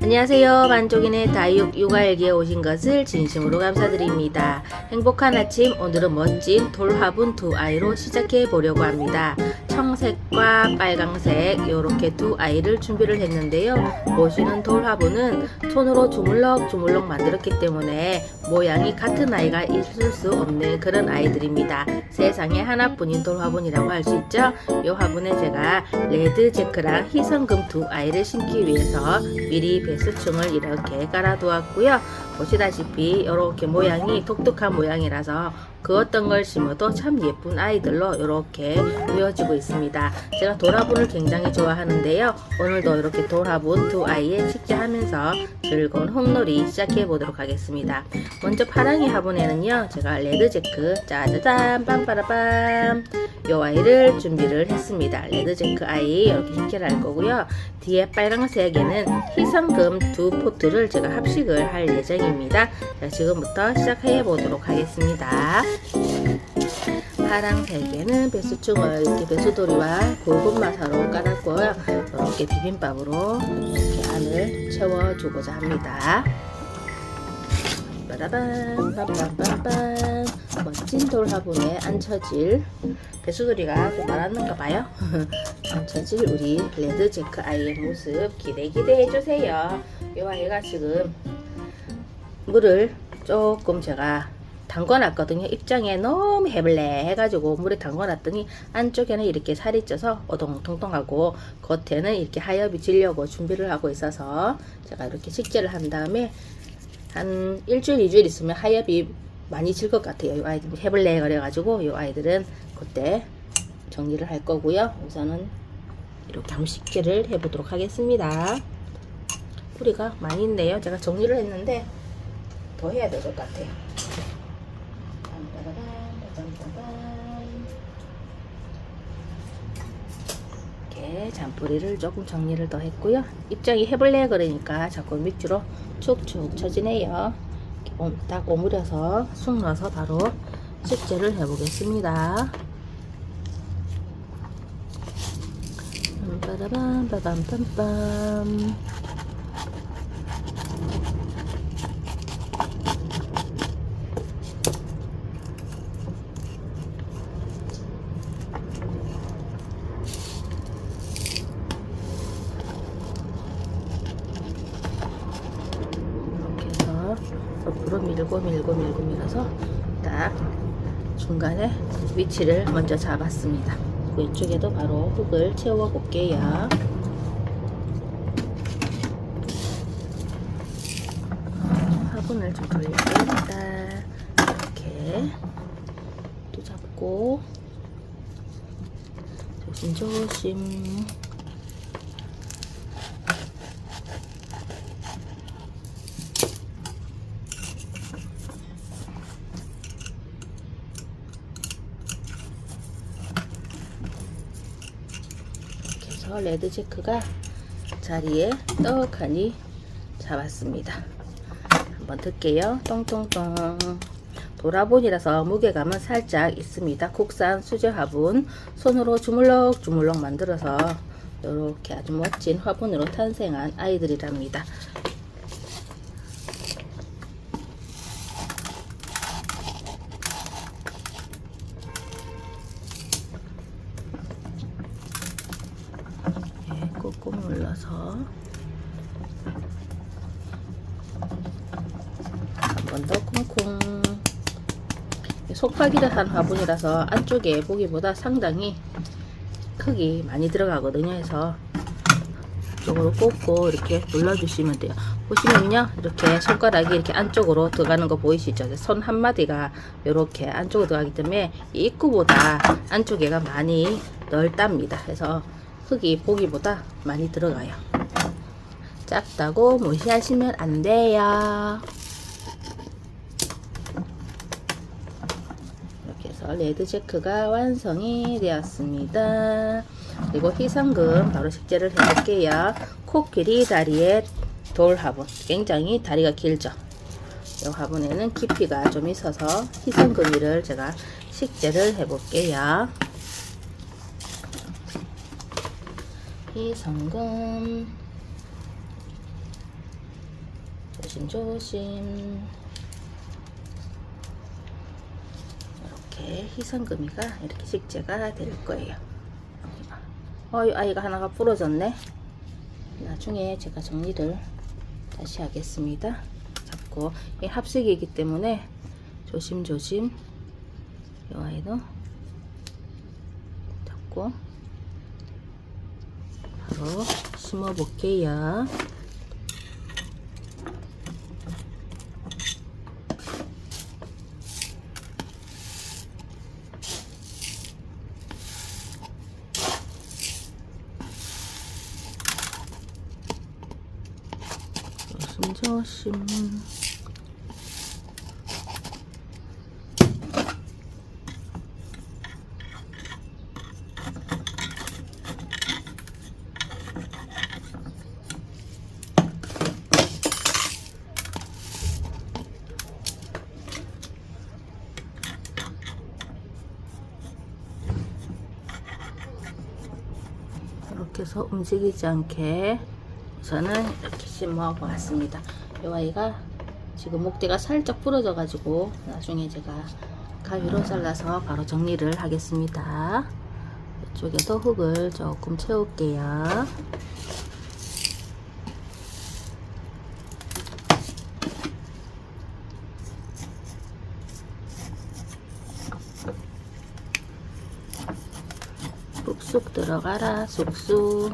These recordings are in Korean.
안녕하세요. 반쪽인의 다육 육아일기에 오신 것을 진심으로 감사드립니다. 행복한 아침, 오늘은 멋진 돌화분 두 아이로 시작해 보려고 합니다. 청색과 빨강색 이렇게 두 아이를 준비를 했는데요. 보시는 돌화분은 손으로 주물럭주물럭 만들었기 때문에 모양이 같은 아이가 있을 수 없는 그런 아이들입니다. 세상에 하나뿐인 돌화분이라고 할 수 있죠. 이 화분에 제가 레드 제크랑 희성금 두 아이를 심기 위해서 미리 배수충을 이렇게 깔아두었고요. 보시다시피 이렇게 모양이 독특한 모양이라서 그 어떤 걸 심어도 참 예쁜 아이들로 이렇게 보여지고 있습니다. 제가 돌화분을 굉장히 좋아하는데요. 오늘도 이렇게 돌화분 두 아이에 식재하면서 즐거운 홈놀이 시작해 보도록 하겠습니다. 먼저 파랑이 화분에는요. 제가 레드제크 짜자잔 빵빠라밤 요 아이를 준비를 했습니다. 레드제크 아이 이렇게 식재를 할 거고요. 뒤에 빨강색에는 희성금 두 포트를 제가 합식을 할 예정입니다. 자, 지금부터 시작해 보도록 하겠습니다. 파랑색에는 배수충을 이렇게 배수돌이와 굵은 마사로 깔았고요. 이렇게 비빔밥으로 이렇게 안을 채워주고자 합니다. 빠라밤 빰빰빰빰 멋진 돌화분에 앉혀질 배수돌이가 꼭 말았는가 봐요. 앉혀질 우리 레드제크 아이의 모습 기대 기대 해 주세요. 이 아이가 지금 물을 조금 제가 담궈놨거든요. 입장에 너무 해블래 해가지고 물에 담궈놨더니 안쪽에는 이렇게 살이 쪄서 어동통통하고 겉에는 이렇게 하엽이 지려고 준비를 하고 있어서 제가 이렇게 식재를 한 다음에 한 일주일, 이주일 있으면 하엽이 많이 질 것 같아요. 이 아이들 해블래 그래가지고 이 아이들은 그때 정리를 할 거고요. 우선은 이렇게 한번 식재를 해보도록 하겠습니다. 뿌리가 많이 있네요. 제가 정리를 했는데 더 해야 될 것 같아요. 이렇게 잔뿌리를 조금 정리를 더 했고요. 입장이 해볼래 그러니까 자꾸 밑으로 축축 옴- 딱 오므려서 쑥 넣어서 바로 식재를 해보겠습니다. 빠라밤 빠밤 빰빰 이렇게 해서 옆으로 밀고 밀고 밀고 밀어서 딱 중간에 위치를 먼저 잡았습니다. 왼쪽에도 바로 흙을 채워 볼게요. 화분을 좀 돌려봅니다. 이렇게 또 잡고 조심조심 이렇게 해서 레드 체크가 자리에 떡하니 잡았습니다. 한번 들게요. 똥똥똥. 도라본이라서 무게감은 살짝 있습니다. 국산 수제 화분 손으로 주물럭 주물럭 만들어서 이렇게 아주 멋진 화분으로 탄생한 아이들이랍니다. 한 번더 쿵쿵. 속박이를 한 화분이라서 안쪽에 보기보다 상당히 크기 많이 들어가거든요. 해서 쪽으로 꽂고 이렇게 눌러주시면 돼요. 보시면요 이렇게 손가락이 이렇게 안쪽으로 들어가는 거 보이시죠? 손 한마디가 이렇게 안쪽으로 들어가기 때문에 이 입구보다 안쪽에가 많이 넓답니다. 그래서 흙이 보기보다 많이 들어가요 작다고 무시하시면 안 돼요 이렇게 해서 레드 체크가 완성이 되었습니다. 그리고 희성금 바로 식재를 해볼게요. 코끼리 다리의 돌 화분. 굉장히 다리가 길죠. 이 화분에는 깊이가 좀 있어서 희성금이를 제가 식재를 해볼게요. 희성금 조심조심 이렇게 희성금이가 이렇게 식재가 될 거예요. 어, 이 아이가 하나가 부러졌네. 나중에 제가 정리를 다시 하겠습니다. 잡고 이 합색이기 때문에 조심조심 이 아이도 잡고 바로 심어 볼게요. 조심 해서 움직이지 않게 우선은 이렇게 심어 보았습니다. 이 아이가 지금 목대가 살짝 부러져 가지고 나중에 제가 가위로 잘라서 바로 정리를 하겠습니다. 이쪽에도 흙을 조금 채울게요. 쑥쑥 들어가라 쑥쑥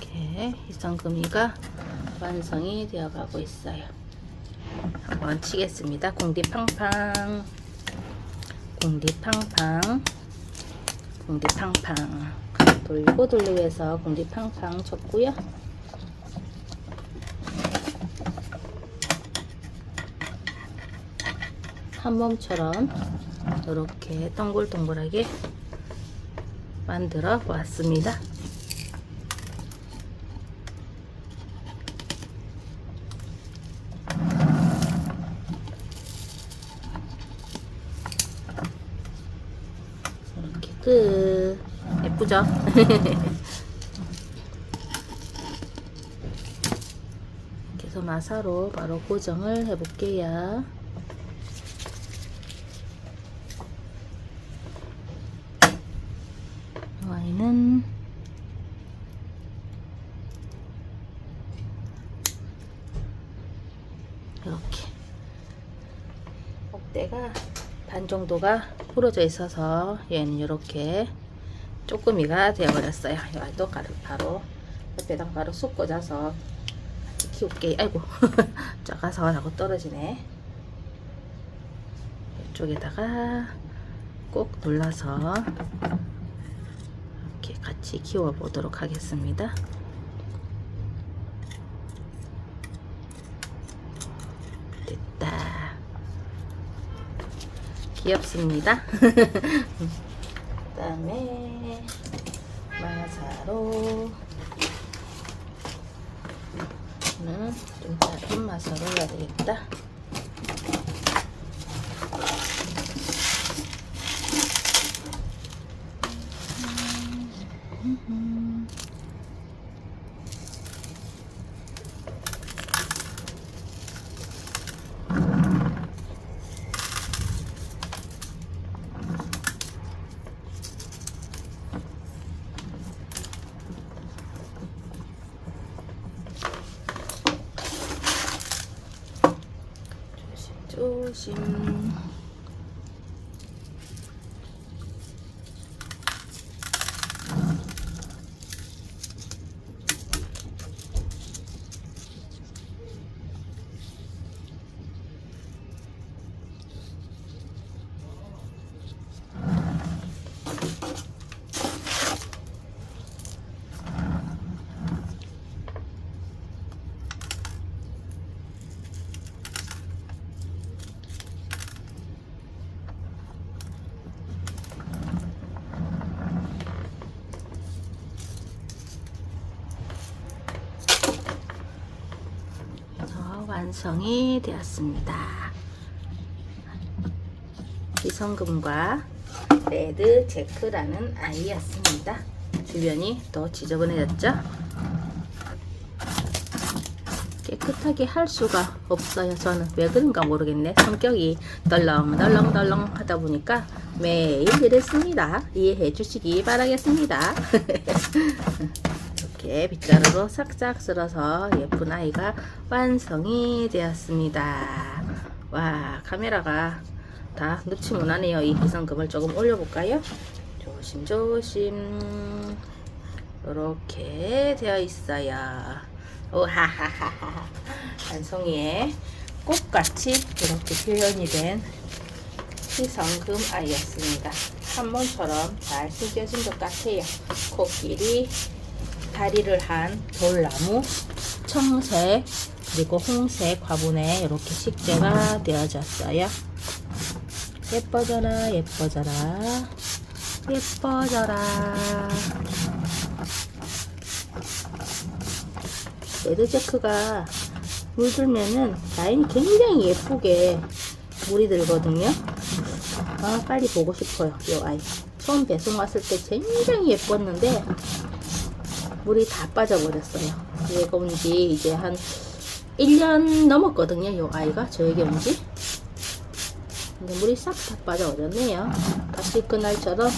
이렇게 희성금이가 완성이 되어 가고 있어요. 한번 치겠습니다. 공디팡팡. 공디팡팡. 공디팡팡 돌리고 돌리고 해서 공디팡팡 쳤고요 한 몸처럼 이렇게 동글동글하게 만들어 보았습니다. 이렇게 끝. 이렇게 해서 마사로 바로 고정을 해볼게요. 와인은 이렇게 목대가 반 정도가 부러져 있어서 얘는 이렇게 쪼끄미가 되어버렸어요. 바로 옆에다 바로 쑥 꽂아서 같이 키울게. 아이고 작아서 자꾸 떨어지네. 이쪽에다가 꼭 눌러서 이렇게 같이 키워 보도록 하겠습니다. 됐다. 귀엽습니다. 그다음에 마사로 는좀 작은 마사로 해야 되겠다. 조심. 완성이 되었습니다. 희성금과 레드 제크라는 아이였습니다. 주변이 더 지저분해졌죠? 깨끗하게 할 수가 없어요. 저는 왜 그런가 모르겠네. 성격이 덜렁덜렁덜렁 하다 보니까 매일 이랬습니다. 이해해 주시기 바라겠습니다. 이렇게 빗자루로 싹싹 쓸어서 예쁜 아이가 완성이 되었습니다. 와 카메라가 다 놓치 못하네요. 이 기성금을 조금 올려볼까요? 조심조심 이렇게 되어 있어요. 오하하하하 한 송이에 꽃같이 이렇게 표현이 된 희성금 아이였습니다. 한번처럼 잘 숨겨진 것 같아요. 코끼리, 다리를 한 돌나무, 청색, 그리고 홍색 화분에 이렇게 식재가 되어졌어요. 예뻐져라, 예뻐져라, 예뻐져라. 레드제크가 물들면은 라인이 굉장히 예쁘게 물이 들거든요. 아, 빨리 보고 싶어요. 이 아이. 처음 배송 왔을 때 굉장히 예뻤는데 물이 다 빠져버렸어요. 얘가 온 지 이제 한 1년 넘었거든요. 이 아이가 저에게 온 지. 근데 물이 싹 다 빠져버렸네요. 다시 그날처럼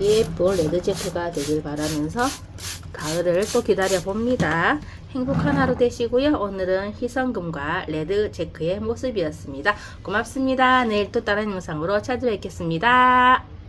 예쁜 레드제크가 되길 바라면서 가을을 또 기다려 봅니다. 행복한 하루 되시고요. 오늘은 희성금과 레드제크의 모습이었습니다. 고맙습니다. 내일 또 다른 영상으로 찾아뵙겠습니다.